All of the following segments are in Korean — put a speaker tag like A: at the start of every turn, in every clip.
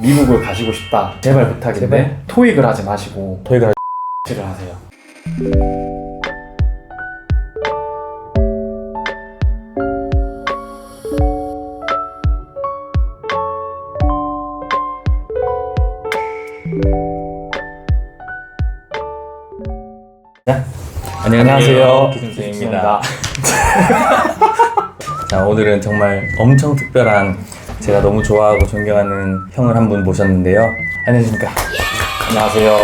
A: 미국을 가시고 싶다. 제발 부탁인데
B: 제발.
A: 토익을 하지 마시고
B: 토익을
A: 를 하세요.
B: 안녕하세요 기준쌤입니다 자 오늘은 정말 엄청 특별한 제가 너무 좋아하고 존경하는 형을 한 분 모셨는데요 안녕하십니까
A: 안녕하세요.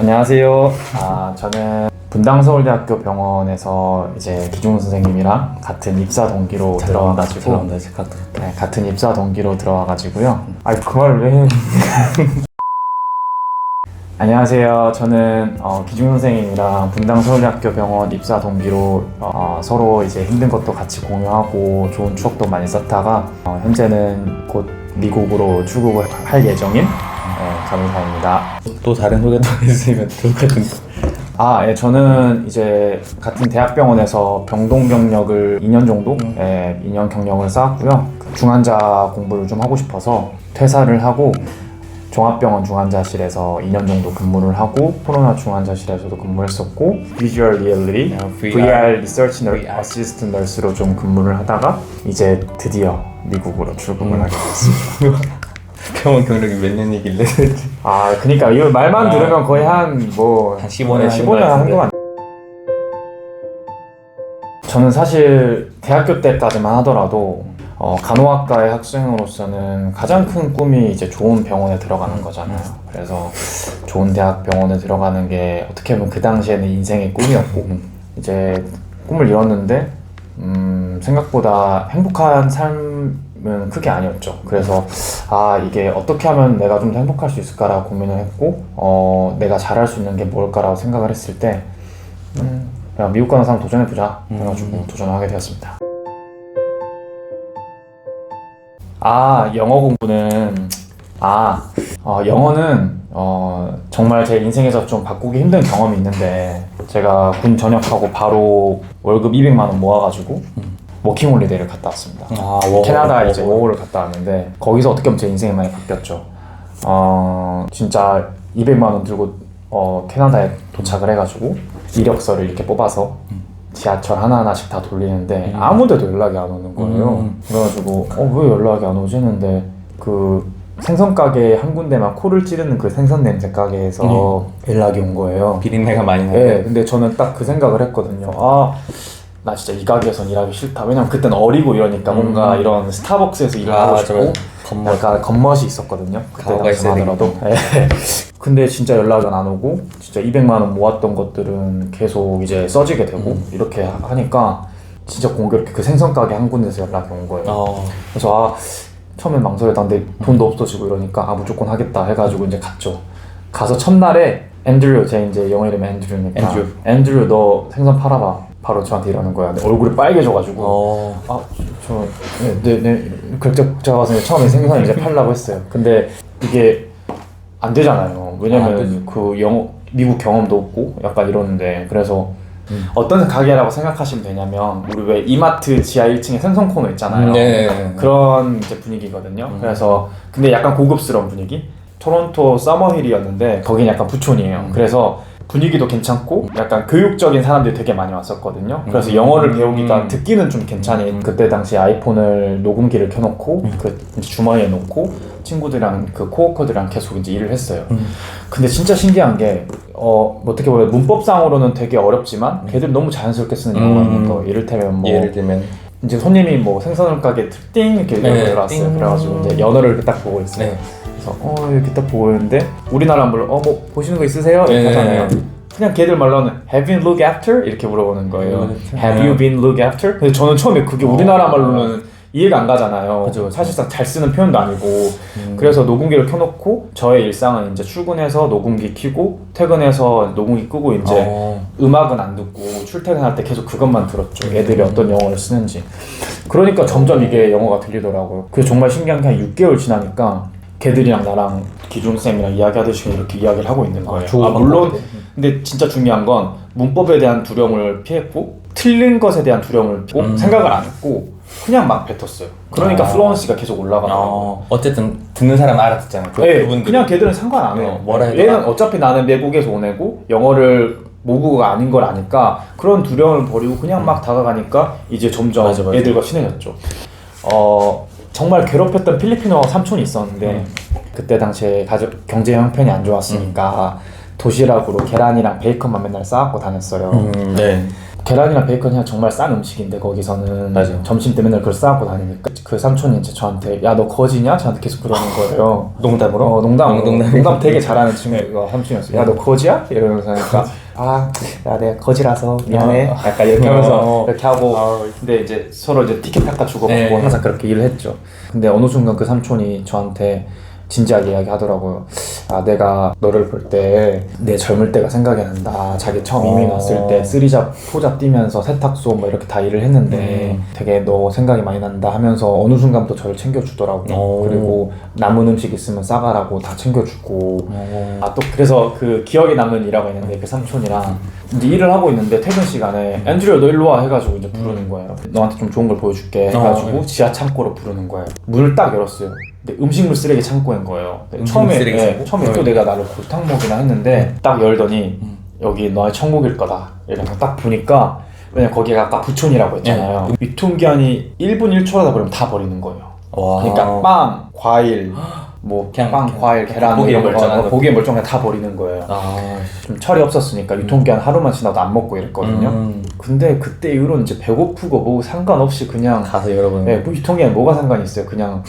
A: 안녕하세요. 아, 저는 분당서울대학교 병원에서 이제 기중 선생님이랑 같은 입사 동기로 들어와가지고 네, 같은 입사 동기로 들어와가지고요. 아니 그 말을 왜 해? 안녕하세요. 저는 어, 기중 선생님이랑 분당 서울대학교 병원 입사 동기로 어, 서로 이제 힘든 것도 같이 공유하고 좋은 추억도 많이 쌓다가 어, 현재는 곧 미국으로 출국을 할 예정인 네, 전의사입니다.
B: 또 다른 소개도 해주시면 좋을 것 같은데
A: 아, 예, 저는 이제 같은 대학병원에서 병동 경력을 2년 정도, 예, 2년 경력을 쌓았고요. 중환자 공부를 좀 하고 싶어서 퇴사를 하고 종합병원 중환자실에서 2년 정도 근무를 하고 코로나 중환자실에서도 근무했었고 Visual Reality,
B: 아, VR.
A: VR. Assistant Nurse로 좀 근무를 하다가 이제 드디어 미국으로 출국을 하게 됐습니다.
B: 병원 경력이 몇 년이길래
A: 아, 그니까 이 말만
B: 아.
A: 들으면 거의 한뭐
B: 한 15년
A: 15년 한거 같. 저는 사실 대학교 때까지만 하더라도 어, 간호학과의 학생으로서는 가장 큰 꿈이 이제 좋은 병원에 들어가는 거잖아요. 그래서 좋은 대학 병원에 들어가는 게 어떻게 보면 그 당시에는 인생의 꿈이었고 이제 꿈을 이뤘는데 음, 생각보다 행복한 삶은 크게 아니었죠. 그래서 아 이게 어떻게 하면 내가 좀 더 행복할 수 있을까라고 고민을 했고 어, 내가 잘할 수 있는 게 뭘까라고 생각을 했을 때 음, 그냥 미국 가는 사람 도전해보자 해가지고 도전을 하게 되었습니다. 아 영어 공부는 아 어, 영어는 어, 정말 제 인생에서 좀 바꾸기 힘든 경험이 있는데 제가 군 전역하고 바로 월급 200만 원 모아가지고 워킹홀리데이를 갔다 왔습니다.
B: 아
A: 캐나다 이제 워홀을 갔다 왔는데 거기서 어떻게 보면 제 인생이 많이 바뀌었죠. 어 진짜 200만 원 들고 어 캐나다에 도착을 해가지고 이력서를 이렇게 뽑아서 지하철 하나 하나씩 다 돌리는데 아무데도 연락이 안 오는 거예요.
B: 음.
A: 그래가지고 어 왜 연락이 안 오지 했는데 그 생선 가게 한 군데만 코를 찌르는 그 생선 냄새 가게에서 연락이 온 거예요.
B: 비린내가 많이
A: 네,
B: 나는데
A: 근데 저는 딱 그 생각을 했거든요. 아, 나 진짜 이 가게에선 일하기 싫다. 왜냐면 그때는 어리고 이러니까 뭔가 이런 스타벅스에서 일을 하고 싶고
B: 음. 겉멋
A: 약간 겉멋이 있었거든요. 그때
B: 가오가
A: 당시만
B: 있어야
A: 하더라도. 네. 근데 진짜 연락은 안 오고 진짜 200만 원 모았던 것들은 계속 이제 써지게 되고
B: 음.
A: 이렇게 하니까 진짜 공교롭게 그 생선 가게 한 군데서 연락이 온 거예요.
B: 어,
A: 그래서 아 처음엔 망설였다는데 돈도 없어지고 이러니까 아 무조건 하겠다 해가지고 이제 갔죠. 가서 첫날에 앤드류 제 이제 영어 이름이 앤드류니까
B: 앤드류.
A: 앤드류 너 생선 팔아봐. 바로 저한테 이러는 거야. 근데 얼굴이 빨개져가지고
B: 어,
A: 아저 네네 그때 제가 봤을 때 처음에 생선 이제 팔라고 했어요. 근데 이게 안 되잖아요.
B: 아,
A: 왜냐면
B: 안 되지.
A: 그 영어 미국 경험도 없고 약간 이러는데 그래서
B: 음.
A: 어떤 가게라고 생각하시면 되냐면 우리 왜 이마트 지하 1층에 생선 코너 있잖아요.
B: 음, 네, 네, 네.
A: 그런 이제 분위기거든요.
B: 음.
A: 그래서 근데 약간 고급스러운 분위기. 토론토 서머힐이었는데 거긴 약간 부촌이에요.
B: 음.
A: 그래서 분위기도 괜찮고 약간 교육적인 사람들이 되게 많이 왔었거든요. 그래서 영어를 배우기가
B: 음.
A: 듣기는 좀 괜찮이.
B: 음.
A: 그때 당시 아이폰을 녹음기를 켜놓고 그 이제 주머니에 놓고 친구들이랑 그 코워커들이랑 계속 이제 일을 했어요.
B: 음.
A: 근데 진짜 신기한 게 어, 뭐 어떻게 보면 문법상으로는 되게 어렵지만 걔들 너무 자연스럽게 쓰는 영어가 있는
B: 음.
A: 거. 이를테면 뭐
B: 예를 들면
A: 이제 손님이 뭐 생선을 가게 띵 이렇게
B: 네,
A: 들어왔어요.
B: 띵.
A: 그래가지고 이제 연어를 딱 보고 있어요.
B: 네.
A: 그래서 어 이렇게 딱 보고 있는데 우리나라 물론 어뭐 보시는 거 있으세요? 이렇게
B: 네.
A: 하잖아요. 그냥 걔들 말로는 Have you been look after? 이렇게 물어보는 거예요.
B: after?
A: Have you been look after? 근데 저는 처음에 그게 우리나라
B: 어.
A: 말로는 이해가 안 가잖아요.
B: 그죠, 그죠.
A: 사실상 잘 쓰는 표현도 아니고
B: 음.
A: 그래서 녹음기를 켜놓고 저의 일상은 이제 출근해서 녹음기 켜고 퇴근해서 녹음기 끄고 이제
B: 어,
A: 음악은 안 듣고 출퇴근할 때 계속 그것만 들었죠. 애들이 어떤 영어를 쓰는지. 그러니까 점점 이게 영어가 들리더라고요. 그게 정말 신기한 게 한 6개월 지나니까 걔들이랑 나랑 기준 쌤이랑 이야기하듯이 이렇게 이야기를 하고 있는 거예요.
B: 좋은
A: 아, 물론
B: 방법인데.
A: 근데 진짜 중요한 건 문법에 대한 두려움을 피했고 틀린 것에 대한 두려움을 피고
B: 음.
A: 생각을 안 했고 그냥 막 뱉었어요. 그러니까
B: 아.
A: 플루언시가 계속 올라가더라고요.
B: 어, 어쨌든 듣는 사람 알아듣잖아요. 그,
A: 네,
B: 그분들
A: 그냥 걔들은 상관 안 해요.
B: 어, 뭐라 해도
A: 얘는
B: 안-
A: 어차피 나는 외국에서 온 애고 영어를 모국어가 아닌 걸 아니까 그런 두려움을 버리고 그냥 막 다가가니까 이제 점점
B: 음. 맞아, 맞아.
A: 애들과 친해졌죠. 어 정말 괴롭혔던 필리핀어 삼촌이 있었는데
B: 음.
A: 그때 당시에 가족 경제 형편이 안 좋았으니까 도시락으로 계란이랑 베이컨만 맨날 싸갖고 다녔어요.
B: 음, 네.
A: 계란이랑 베이컨이 정말 싼 음식인데 거기서는
B: 맞아요.
A: 점심 때 맨날 그걸 싸갖고 다니니까 그 삼촌이 이제 저한테 야 너 거지냐? 저한테 계속 그러는 거예요.
B: 농담으로?
A: 어, 농담,
B: 어, 농담.
A: 농담 되게 잘하는 친구 가 삼촌이었어요. 야, 너 거지야? 이러면서 하니까 아, 야, 내가 거지라서 미안해.
B: 어.
A: 약간 이렇게 하면서
B: 어.
A: 이렇게 하고
B: 어.
A: 근데 이제 서로 이제 티켓타카 주고받고
B: 네.
A: 항상 그렇게 일을 했죠. 근데 어느 순간 그 삼촌이 저한테 진지하게 이야기하더라고요. 아, 내가 너를 볼 때 내 젊을 때가 생각이 난다. 자기 처음 이민
B: 어.
A: 왔을 때 쓰리잡, 포잡 뛰면서 세탁소 뭐 이렇게 다 일을 했는데
B: 음.
A: 되게 너 생각이 많이 난다 하면서 어느 순간부터 저를 챙겨주더라고요.
B: 오.
A: 그리고 남은 음식 있으면 싸가라고 다 챙겨주고
B: 어,
A: 아또 그래서 그 기억에 남는 일화가 있는데 그 삼촌이랑 이제 일을 하고 있는데 퇴근 시간에 앤드류 너 일로 와 해가지고 이제 부르는 거예요 너한테 좀 좋은 걸 보여줄게 해가지고
B: 어, 네.
A: 지하 창고로 부르는 거예요 문을 딱 열었어요 근데 음식물 쓰레기 창고인 거예요
B: 음식물
A: 처음에
B: 쓰레기
A: 예,
B: 창고?
A: 처음에
B: 네.
A: 또 내가 나를 골탕 먹이나 했는데 딱 열더니
B: 음.
A: 여기 너의 천국일 거다 이러면서 딱 보니까 왜냐 거기가 아까 부촌이라고 했잖아요
B: 네.
A: 유통기한이 1분 1초라다 버리면 다 버리는 거예요
B: 와.
A: 그러니까 빵, 과일, 뭐
B: 그냥-
A: 빵,
B: 그냥
A: 과일, 계란
B: 보기에
A: 이런 거,
B: 멀쩡한
A: 어,
B: 거.
A: 보기에 멀쩡한 다 버리는 거예요.
B: 아,
A: 좀 철이 없었으니까 유통기한 하루만 지나도 안 먹고 이랬거든요.
B: 음,
A: 근데 그때 이후로는 이제 배고프고 뭐 상관없이 그냥
B: 가서 여러분.
A: 네, 뭐 유통기한 뭐가 상관이 있어요. 그냥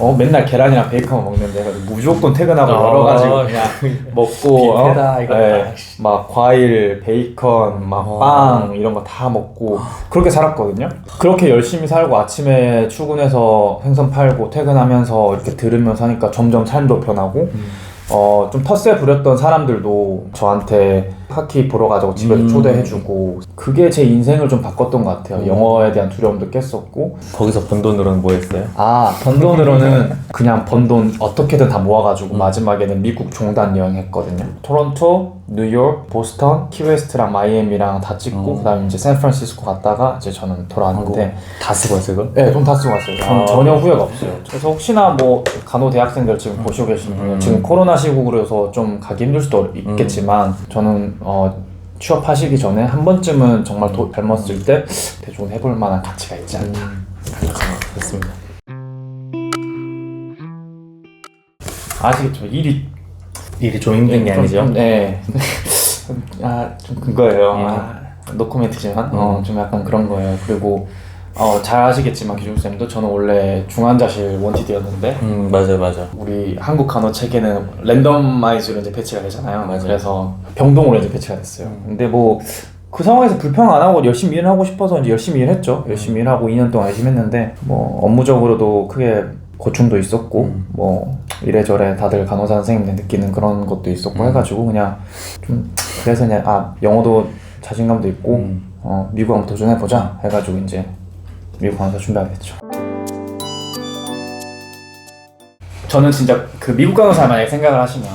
A: 어 맨날 계란이랑 베이컨 먹는데 무조건 퇴근하고
B: 아,
A: 열어가지고 그냥 먹고 어?
B: 뷔페다, 이거
A: 네,
B: 다.
A: 막 과일, 베이컨, 막
B: 어.
A: 빵 이런 거 다 먹고 그렇게 살았거든요. 그렇게 열심히 살고 아침에 출근해서 생선 팔고 퇴근하면서 이렇게 들으면서 하니까 점점 삶도 변하고
B: 음.
A: 어, 좀 텃세 부렸던 사람들도 저한테 하키 보러 가자고 집에서
B: 음.
A: 초대해주고 그게 제 인생을 좀 바꿨던 것 같아요.
B: 음.
A: 영어에 대한 두려움도 깼었고
B: 거기서 번 돈으로는 뭐 했어요?
A: 아, 번 돈으로는 그냥 번 돈 어떻게든 다 모아가지고
B: 음.
A: 마지막에는 미국 종단 여행했거든요. 토론토, 뉴욕, 보스턴, 키웨스트랑 마이애미랑 다 찍고
B: 음.
A: 그다음에 이제 샌프란시스코 갔다가 이제 저는 돌아왔는데
B: 다 쓰고 왔어요, 그거?
A: 네, 돈 다 쓰고 왔어요. 저는
B: 아.
A: 전혀 후회가 없어요. 그래서 혹시나 뭐 간호 대학생들 지금 보시고 계시는 분은
B: 음.
A: 지금 코로나 시국으로서 좀 가기 힘들 수도 있겠지만 저는 어, 취업하시기 전에 한 번쯤은 정말 도, 젊었을 때 대존 해볼 만한 가치가 있지 않나.
B: 음, 좋습니다.
A: 아시겠죠? 일이
B: 일이 좀 힘든 게
A: 좀-
B: 아니죠.
A: 좀, 네. 아, 좀 그거예요.
B: 예.
A: 아, 노코멘트지만,
B: 음.
A: 어, 좀 약간 그런 거예요. 그리고, 어, 잘 아시겠지만, 기중쌤도 저는 원래 중환자실 원티드였는데,
B: 음, 맞아요, 맞아요.
A: 우리 한국 간호 체계는 랜덤마이즈로 이제 배치가 되잖아요.
B: 맞아요.
A: 그래서 병동으로 이제 배치가 됐어요.
B: 음.
A: 근데 뭐, 그 상황에서 불평 안 하고 열심히 일하고 싶어서 이제 열심히 일했죠. 열심히 일하고 2년 동안 열심히 했는데, 뭐, 업무적으로도 크게 고충도 있었고,
B: 음.
A: 뭐, 이래저래 다들 간호사 선생님들 느끼는 그런 것도 있었고
B: 음.
A: 해가지고, 그냥 좀, 그래서 그냥, 아, 영어도 자신감도 있고,
B: 음.
A: 어, 미국 한번 도전해보자 해가지고 이제 미국 간호사 준비하게 됐죠. 저는 진짜 그 미국 간호사 만약에 생각을 하시면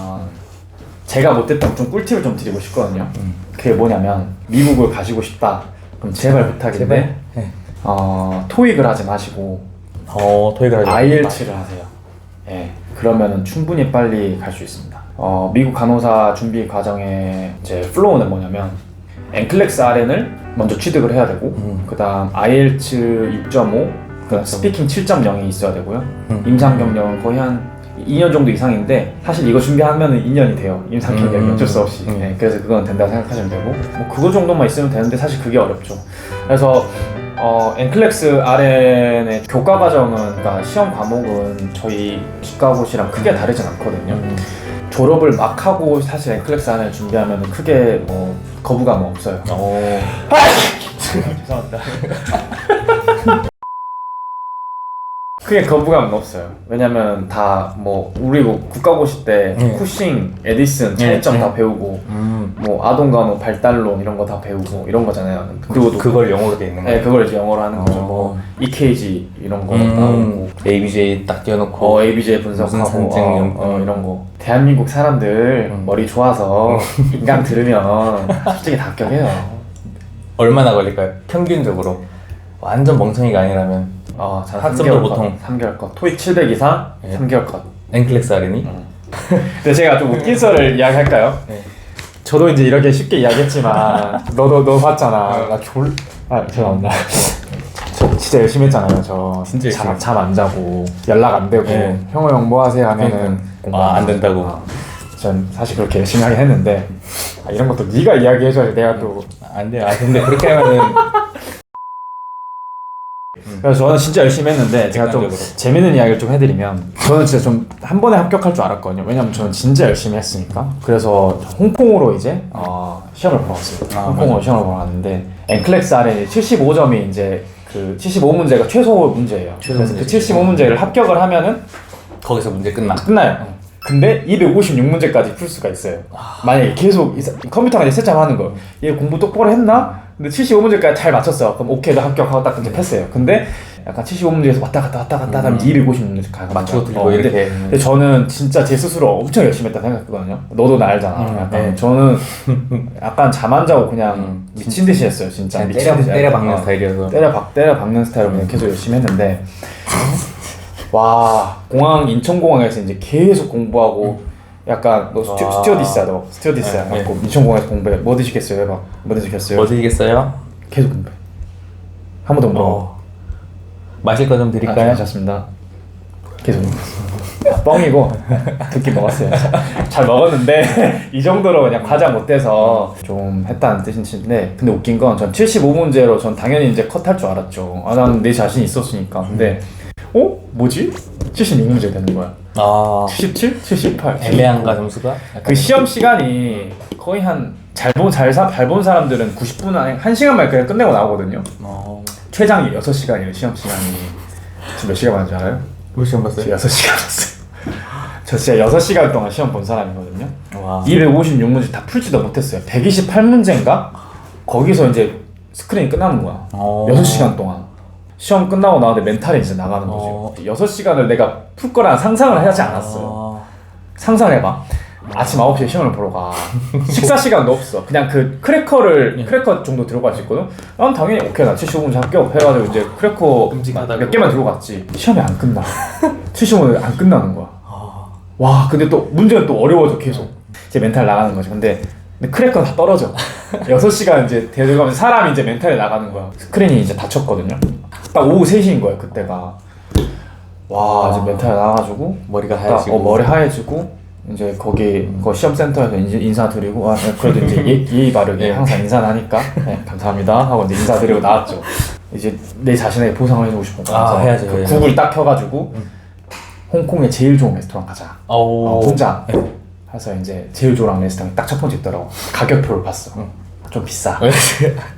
A: 제가 못했던 좀 꿀팁을 좀 드리고 싶거든요.
B: 음.
A: 그게 뭐냐면 미국을 가시고 싶다. 그럼 제발 부탁인데
B: 제발? 네.
A: 어, 토익을 하지 마시고
B: 어, 토익을 하죠.
A: IELTS를 하세요. 예. 그러면은 충분히 빨리 갈 수 있습니다. 어, 미국 간호사 준비 과정의 이제 플로우는 뭐냐면 엔클렉스 RN을 먼저 취득을 해야 되고
B: 음.
A: 그다음 IELTS 6.5, 그다음 스피킹 7.0이 있어야 되고요.
B: 음.
A: 임상 경력은 거의 한 2년 정도 이상인데 사실 이거 준비하면은 2년이 돼요. 임상 경력이
B: 음.
A: 어쩔 수 없이.
B: 음.
A: 네, 그래서 그건 된다고 생각하시면 되고 뭐 그거 정도만 있으면 되는데 사실 그게 어렵죠. 그래서 어, 엔클렉스 RN의 교과 과정은 그러니까 시험 과목은 저희 기과고시랑 크게 다르진 않거든요.
B: 음.
A: 졸업을 막 하고 사실 엔클렉스 RN 준비하면 크게 뭐 거부감은 없어요.
B: 어,
A: 죄송합니다. 크게 거부감은 없어요. 왜냐면 다 뭐 우리 뭐 국가고시 때
B: 네.
A: 쿠싱, 에디슨,
B: 네,
A: 차이점
B: 네.
A: 다 배우고
B: 음.
A: 뭐 아동간호 발달론 이런 거 다 배우고 이런 거잖아요. 그리고 또
B: 그걸 영어로 돼 있는
A: 네,
B: 거예요.
A: 그걸 이제 영어로 하는 거죠.
B: 어.
A: 뭐 EKG 이런 거
B: 음,
A: 나오고
B: ABJ 딱 띄워놓고
A: 어, ABJ 분석하고
B: 산증,
A: 어, 어,
B: 음.
A: 이런 거. 대한민국 사람들
B: 음.
A: 머리 좋아서 인강 들으면 솔직히 다 합격해요.
B: 얼마나 걸릴까요? 평균적으로 완전 멍청이가 아니라면
A: 어, 자,
B: 학점도
A: 3개월
B: 보통.
A: 컷, 3개월 컷. 토익 700 이상,
B: 네.
A: 3개월 컷.
B: 엔클렉스 아르니?
A: 근데 제가 좀 웃긴 썰을 이야기할까요?
B: 네.
A: 저도 이제 이렇게 쉽게 이야기했지만 너도 너 봤잖아. 나 졸. 아 죄송합니다. 저 진짜 열심히 했잖아요. 저
B: 진짜 열심히.
A: 잠안 자고 연락 안 되고
B: 네.
A: 형호 형 뭐 하세요 하면은
B: 아, 안. 된다고.
A: 아, 전 사실 그렇게 열심히 하긴 했는데 아, 이런 것도 네가 이야기해줘야 내가 또
B: 안 돼요. 아 근데 그렇게 하면은
A: 그래서 저는 진짜 열심히 했는데 제가 좀
B: 객관적으로.
A: 재밌는 이야기를 좀 해드리면 저는 진짜 좀 한 번에 합격할 줄 알았거든요 왜냐면 저는 진짜 열심히 했으니까 그래서 홍콩으로 이제 어, 시험을 보러 왔어요
B: 아,
A: 홍콩으로
B: 맞아.
A: 시험을 보러 왔는데 엔클렉스 아래 75점이 이제 그 75문제가 최소 문제예요
B: 최소
A: 그래서 그
B: 문제지.
A: 75문제를 합격을 하면은
B: 거기서 문제 끝나.
A: 끝나요 근데 256문제까지 풀 수가 있어요
B: 아.
A: 만약에 계속 이 사- 컴퓨터가 이제 세점하는 거예요 얘 공부 똑바로 했나? 근데 75문제까지 잘 맞췄어 그럼 오케이 너 합격하고 딱 이제 패스해요 근데 약간 75문제에서 왔다 갔다 왔다 갔다 하면 256문제 가요
B: 음. 맞추고 틀리고
A: 어, 근데,
B: 이렇게.
A: 근데 저는 진짜 제 스스로 엄청 열심히 했다 생각했거든요 너도 나 알잖아
B: 음,
A: 약간
B: 네.
A: 저는 약간 잠 안 자고 그냥
B: 음,
A: 미친 듯이 했어요 진짜
B: 그냥
A: 미친
B: 때려
A: 듯이
B: 때려. 박는
A: 어.
B: 스타일이어서.
A: 때려 박 때려 박는 스타일로 그냥 계속 열심히 했는데 와 공항 인천공항에서 이제 계속 공부하고 약간 너 스튜,
B: 와.
A: 스튜어디스야 너 스튜어디스야
B: 네,
A: 갖고 인천공항에서 공부해 뭐 드시겠어요? 해봐 뭐 드시겠어요?
B: 뭐 드시겠어요?
A: 계속 공부해 한 번도 못 먹어.
B: 어. 마실 거좀
A: 아,
B: 드릴까요?
A: 괜찮습니다. 계속 아, 뻥이고. 듣긴 먹었어요. 잘 먹었는데 이 정도로 그냥 과자 못 돼서 좀 했다는 뜻인데. 근데 웃긴 건 전 75문제로 전 당연히 이제 컷할 줄 알았죠. 아난내 자신 있었으니까. 근데 어? 뭐지? 76문제 되는 거야
B: 아
A: 77? 78?
B: 애매한가 점수가?
A: 그 시험 시간이 거의 한 잘본잘본 사람들은 90분 안에 1시간 만에 그냥 끝내고 나오거든요
B: 어.
A: 최장이 6시간이에요 시험 시간이 지금 몇 시간 만인지 알아요?
B: 몇 시간
A: 저 6시간 봤어요 저 진짜 6시간 동안 시험 본 사람이거든요
B: 와.
A: 256문제 다 풀지도 못했어요 128문제인가? 거기서 이제 스크린이 끝나는 거야
B: 어.
A: 6시간 동안 시험 끝나고 나왔는데 멘탈이 이제 나가는
B: 어.
A: 거죠 6시간을 내가 풀 거란 상상을 하지 않았어요
B: 아.
A: 상상해봐. 아침 9시에 시험을 보러 가. 식사 시간도 없어. 그냥 그 크래커를, 크래커 정도 들고 갈수 있거든? 난 당연히 오케이, 나 75문제 합격 해가지고 이제 크래커
B: 끔찍하다고.
A: 몇 개만 들고 갔지. 시험이 안 끝나. 75문제 안 끝나는 거야.
B: 아.
A: 와, 근데 또 문제는 또 어려워져, 계속. 이제 멘탈 나가는 거지. 근데, 근데 크래커는 다 떨어져. 6시간 이제 대들가면서 사람이 이제 멘탈이 나가는 거야. 스크린이 이제 닫혔거든요. 딱 오후 3시인 거야, 그때가. 와, 이제 멘탈이 나가가지고.
B: 머리가
A: 딱,
B: 하얘지고.
A: 어, 머리 하얘지고 이제 거기 그 시험센터에서 인사, 인사드리고 아, 네, 그래도 이제 예, 예의 바르게
B: 네.
A: 항상 인사는 하니까 네, 감사합니다 하고 이제 인사드리고 나왔죠. 이제 내 자신에게 보상을 해주고 싶은 거야.
B: 아,
A: 그래서
B: 해야죠,
A: 그. 구글 딱 켜가지고 홍콩의 제일 좋은 레스토랑 가자.
B: 오.
A: 어, 혼자. 해서 이제 제일 좋은 레스토랑이 딱첫 번째 있더라고. 가격표를 봤어. 좀 비싸.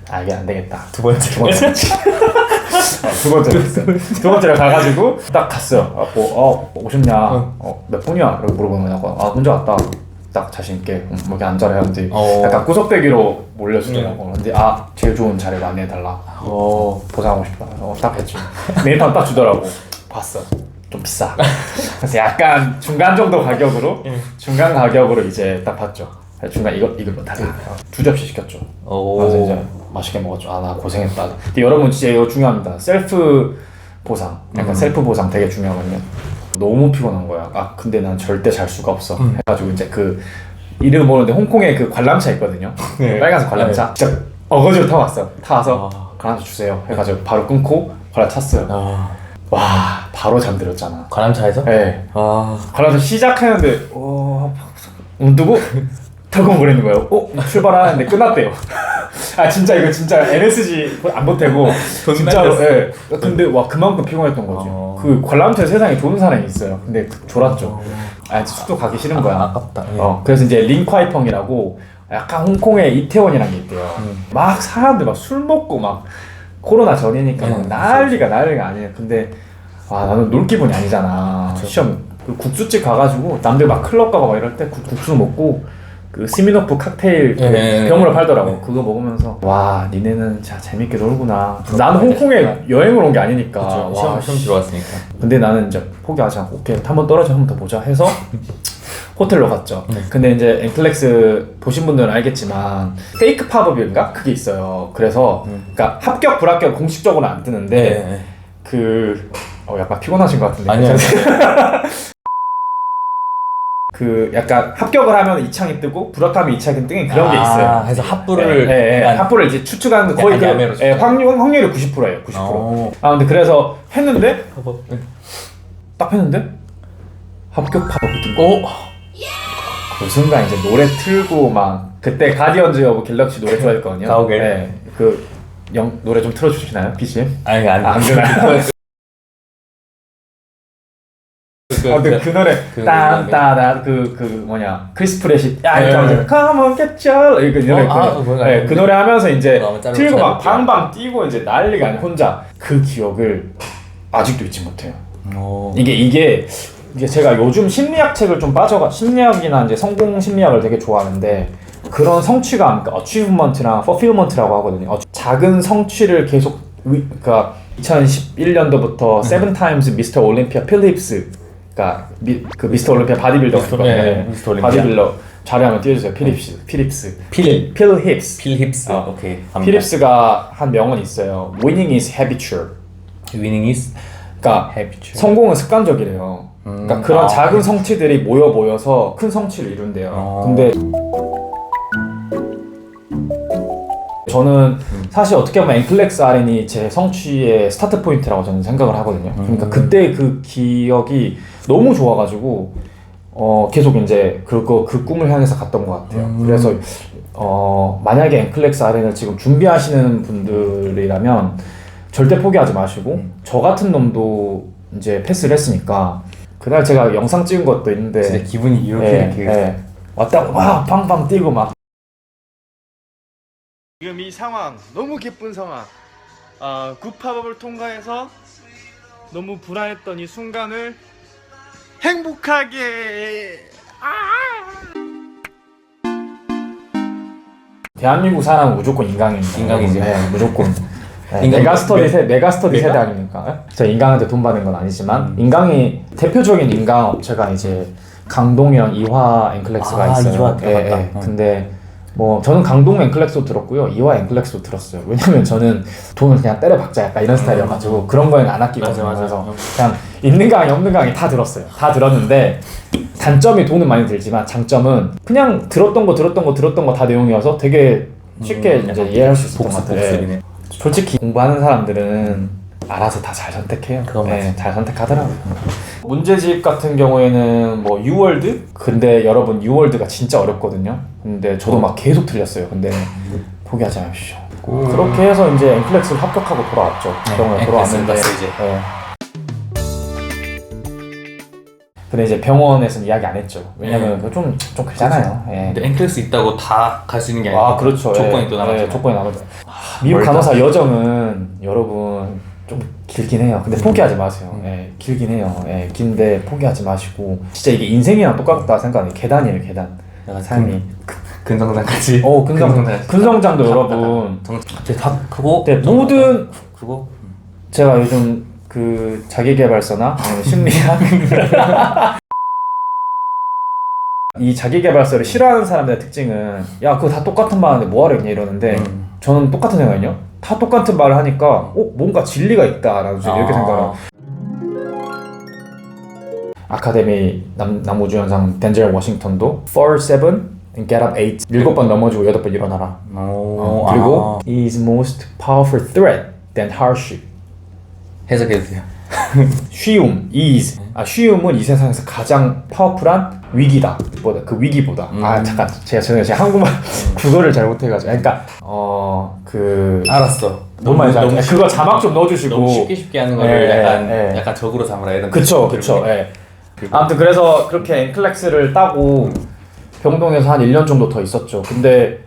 A: 아 이게 안 되겠다.
B: 두 번째.
A: 두 번째. 어, 두 번째로 갔어요. 두 번째로 가가지고 딱 갔어요. 아, 뭐, 어, 오셨냐? 어, 몇 분이야? 이렇게 물어보는 거야. 아, 혼자 왔다. 딱 자신 있게, 음, 여기 앉아라. 근데
B: 어.
A: 약간 구석대기로 몰려주더라고. 근데 아, 제일 좋은 자리를 안내해달라. 어, 보상하고 싶다. 어, 딱 했지. 메뉴판 딱 주더라고. 봤어. 좀 비싸. 그래서 약간 중간 정도 가격으로, 중간 가격으로 이제 딱 봤죠. 중간 이거, 이걸로 달라. 두 접시 시켰죠.
B: 오.
A: 그래서 이제 맛있게 먹었죠. 아 나 고생했다. 근데 여러분 진짜 이거 중요합니다. 셀프 보상, 약간 셀프 보상 되게 중요하거든요. 너무 피곤한 거야. 아 근데 난 절대 잘 수가 없어. 해가지고 이제 그 이름 모르는데 홍콩에 그 관람차 있거든요.
B: 네.
A: 빨간색 관람차. 진짜 어거지로 타고 왔어. 타와서
B: 아.
A: 관람차 주세요. 해가지고 바로 끊고 관람 찼어요.
B: 아.
A: 와 바로 잠들었잖아.
B: 관람차에서?
A: 네.
B: 아.
A: 관람차 시작하는데 어 운두고 덜컹거리는 거예요. 어 출발하는데 끝났대요. 아 진짜 이거 진짜 NSG 안 보태고
B: 돈
A: 진짜로. 예. 근데 와 그만큼 피곤했던 거지.
B: 어.
A: 그 관람차 세상에 좋은 사람이 있어요. 근데 그 졸았죠. 아 숙소 가기 싫은 거야.
B: 아, 아깝다. 예.
A: 어 그래서 이제 링콰이펑이라고 약간 홍콩에 이태원이라는 게 있대요.
B: 음.
A: 막 사람들 막 술 먹고 막 코로나 전이니까 막
B: 음,
A: 난리가 난리가 아니에요. 근데 아 나는 놀 기분이 아니잖아.
B: 그쵸.
A: 시험 그 국수집 가가지고 남들 막 클럽 가고 막 이럴 때 국- 국수 먹고 그 스미노프 칵테일 그
B: 예, 예, 예.
A: 병으로 팔더라고. 그거 먹으면서 와 니네는 진짜 재밌게 놀구나. 나는 홍콩에 여행을 온 게 아니니까.
B: 그쵸.
A: 와,
B: 시험, 시험
A: 씨.
B: 들어왔으니까.
A: 근데 나는 이제 포기하지 않고 오케이 한 번 떨어져 한 번 더 보자 해서 호텔로 갔죠.
B: 네.
A: 근데 이제 엔클렉스 보신 분들은 알겠지만 페이크 팝업인가 그게 있어요. 그래서
B: 음.
A: 그러니까 합격 불합격 공식적으로는 안 뜨는데
B: 네.
A: 그 어, 약간 피곤하신 것 같은데.
B: 아니요.
A: 그 약간 합격을 하면 이 창이 뜨고 불합하면 이 창이 뜨는 그런 게
B: 아,
A: 있어요.
B: 그래서 합부를
A: 예, 예, 예.
B: 약간-
A: 합부를 이제 추측하는 거 거의 그
B: 야매로
A: 예, 확률 확률이 90%예요. 90%.
B: 어.
A: 아 근데 그래서 했는데 딱 했는데 합격 뜬 거예요.
B: 오.
A: 그 순간 이제 노래 틀고 막 그때 가디언즈 오브 갤럭시 노래 좋아했거든요.
B: 가오갤.
A: 네. 그 영, 노래 좀 틀어주시나요, BGM?
B: 아니 안,
A: 아, 안 되나요?
B: 그,
A: 아, 근데 그 노래
B: 그
A: 딴따다 그 그 뭐냐 크리스 프레시 야
B: 네.
A: 이렇게 하면서 Come on get your 이거 노래
B: 어, 아,
A: 그,
B: 그거
A: 네, 그 노래 하면서 이제
B: 그거 한번 자르고
A: 틀고 막
B: 찾아볼게요.
A: 방방 뛰고 이제 난리가 아니 혼자 그 기억을 아직도 잊지 못해요.
B: 오.
A: 이게 이게 이게 제가 요즘 심리학 책을 좀 빠져가 심리학이나 이제 성공 심리학을 되게 좋아하는데 그런 성취감, 그러니까 achievement랑 fulfillment라고 하거든요. 어, 작은 성취를 계속 위, 그러니까 2011년도부터 세븐 타임스 미스터 올림피아 필립스 그러니까 미, 그 미스터 올림피아 바디빌더
B: 미스터-
A: 있거든요.
B: 네, 미스터 올림피아.
A: 바디빌더 자료 한번 띄워주세요. 필립스, 필립스,
B: 필-
A: 필립스.
B: 필 힙스.
A: 어.
B: 오케이. 갑니다.
A: 필립스가 한 명언이 있어요. Winning is habitual.
B: Winning is
A: 그러니까
B: habitual.
A: 성공은 습관적이래요. 그러니까
B: 음,
A: 그런
B: 아.
A: 작은 성취들이 모여 모여서 큰 성취를 이룬대요.
B: 어.
A: 근데 저는 사실 어떻게 보면 앵클렉스 아렌이 제 성취의 스타트 포인트라고 저는 생각을 하거든요. 그러니까 그때 그 기억이 너무 좋아가지고 어 계속 이제 그거 그 꿈을 향해서 갔던 것 같아요. 그래서 어 만약에 앵클렉스 아렌을 지금 준비하시는 분들이라면 절대 포기하지 마시고 저 같은 놈도 이제 패스를 했으니까 그날 제가 영상 찍은 것도 있는데
B: 진짜 기분이 이렇게
A: 예,
B: 이렇게
A: 예. 왔다 와 빵빵 뛰고 막
C: 지금 이 상황 너무 기쁜 상황 아, 굿팝업을 통과해서 너무 불안했던 이 순간을 행복하게
A: 대한민국 사람은 무조건 인강입니다.
B: 인강이지.
A: 네, 무조건. 네,
B: 인강-
A: 메가스터디
B: 메-
A: 세 메가스터디
B: 메가?
A: 세대 아닙니까? 제가 인강한테 돈 받는 건 아니지만
B: 음.
A: 인강이 대표적인 인강 업체가 이제 강동이랑 이화 앵클렉스가
B: 아,
A: 있어요.
B: 이화 들어갔다. 어.
A: 근데 뭐 저는 강동 앵클렉스도 들었고요, 이화 앵클렉스도 들었어요. 왜냐면 저는 돈을 그냥 때려 박자 약간 이런 스타일이어가지고 그런 거에는 안 아끼거든요.
B: 맞아, 맞아.
A: 그래서
B: 음.
A: 그냥 있는 강의 없는 강의 다 들었어요. 다 들었는데 단점이 돈은 많이 들지만 장점은 그냥 들었던 거 들었던 거 들었던 거 다 내용이어서 되게 쉽게
B: 음,
A: 이제 이해할 수 있었던 것 같아요. 예.
B: 복습이네.
A: 솔직히 공부하는 사람들은 알아서 다 잘 선택해요.
B: 그건
A: 네,
B: 맞지.
A: 잘 선택하더라고요. 문제집 같은 경우에는 뭐 유월드? 근데 여러분 유월드가 진짜 어렵거든요. 근데 저도 막 계속 틀렸어요. 근데 포기하지 마십시오. 그렇게 해서 이제 앵클렉스를 합격하고 돌아왔죠.
B: 네,
A: 병원에
B: 앵클렉스를
A: 돌아왔는데.
B: 땄어, 이제.
A: 네. 근데 이제 병원에서는 이야기 안 했죠. 왜냐면 그거 좀, 좀 그렇잖아요. 예.
B: 근데 앵클렉스 있다고 다 갈 수 있는 게 아니고
A: 아 그렇죠.
B: 조건이
A: 예.
B: 또 남았죠.
A: 예, 조건이 남았죠. 미국
B: 멀다.
A: 간호사 여정은 여러분 좀 길긴 해요. 근데 포기하지 마세요.
B: 음.
A: 예, 길긴 해요. 예, 긴데 포기하지 마시고 진짜 이게 인생이랑 똑같다 생각해. 계단이에요, 계단.
B: 약간
A: 삶이.
B: 근성장까지.
A: 어, 근성
B: 근성장.
A: 근성장도
B: 다-
A: 여러분.
B: 정- 이제 다 크고
A: 네, 모든
B: 크고
A: 제가 요즘 그 자기개발서나 아니면 심리학 이 자기개발서를 싫어하는 사람들의 특징은 야 그거 다 똑같은 말 하는데 뭐하러 했냐 이러는데
B: 음.
A: 저는 똑같은 생각이요. 다 똑같은 말을 하니까 어 뭔가 진리가 있다라는 저는 이렇게
B: 아.
A: 생각해요. 아카데미 남, 남우주연상 덴젤 워싱턴도 4, 7 and get up 8 일곱 번 넘어지고 여덟 번 일어나라.
B: 오,
A: 어, 그리고
B: 아.
A: is most powerful threat than hardship.
B: 해석해 주세요.
A: 쉬움, ease. 아, 쉬움은 이 세상에서 가장 파워풀한 위기다. 보다 그 위기보다. 아
B: 음.
A: 잠깐 제가 죄송해요. 제가 한국말 국어를 잘 못해가지고. 그러니까 어 그
B: 알았어.
A: 너무 많이 잘. 그거 자막 좀 넣어주시고.
B: 너무 쉽게 쉽게 하는 거를
A: 예,
B: 약간
A: 예.
B: 약간 적으로 삼으라 이런.
A: 그쵸, 그쵸. 예. 아무튼 그래서 그렇게 앵클렉스를 따고 병동에서 한 1년 정도 더 있었죠. 근데